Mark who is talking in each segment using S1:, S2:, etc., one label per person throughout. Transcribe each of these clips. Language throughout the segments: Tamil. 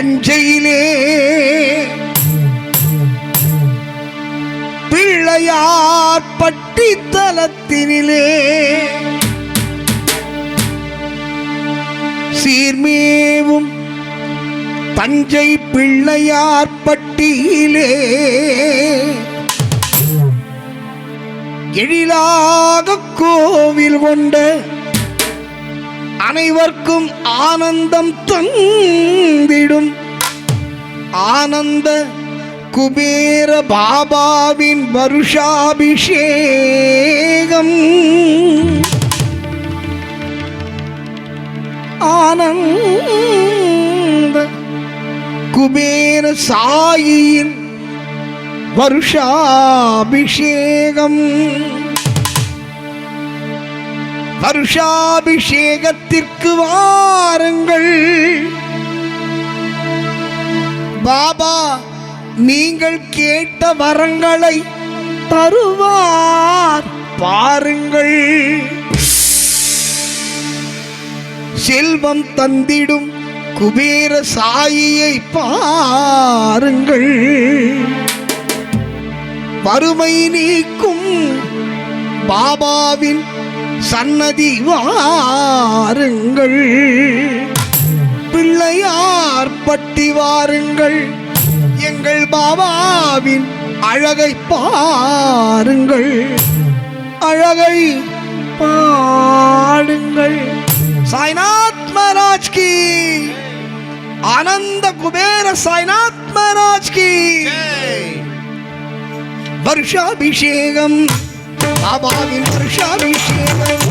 S1: தஞ்சையிலே பிள்ளையார் பட்டி தலத்தினிலே சீர்மேவும் தஞ்சை பிள்ளையார் பட்டியிலே எழிலாக கோவில் கொண்ட அனைவர்க்கும் ஆனந்தம் தந்திடும். ஆனந்த குபேர பாபாவின் வருஷாபிஷேகம். ஆனந்த குபேர சாயியின் வருஷாபிஷேகம். வருஷாபிஷேகத்திற்கு வாருங்கள். பாபா நீங்கள் கேட்ட வரங்களை தருவார். பாருங்கள். செல்வம் தந்திடும் குபேர சாயியை பாருங்கள். வறுமை நீக்கும் பாபாவின் சன்னதி வாருங்கள். பிள்ளையார் பட்டி வாருங்கள். எங்கள் பாபாவின் அழகை பாருங்கள். அழகை பாடுங்கள். சாய்நாத் மகாராஜ் கி. ஆனந்த குபேர சாய்நாத் மகாராஜ் கி. வருஷாபிஷேகம். பாபாவின் வருஷாபிஷேகம்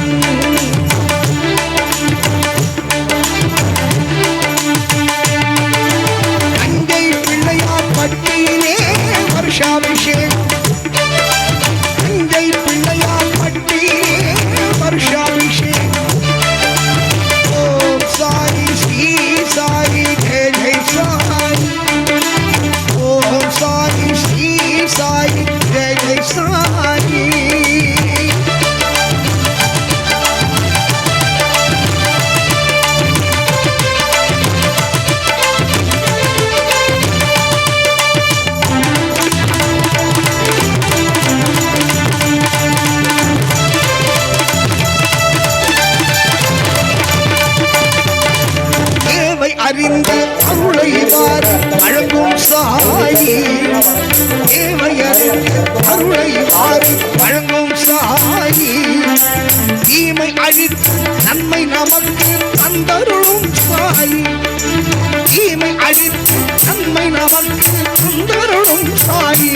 S1: அறிந்த அருளைவார் வழங்கும் சாயி தேவை அருளைவார் அருளை வழங்கும் சாயி தீமை அழித்து நன்மை நமக்கு தந்தருளும் சாயி தீமை அழித்து நன்மை நமக்கு தந்தருளும் சாயி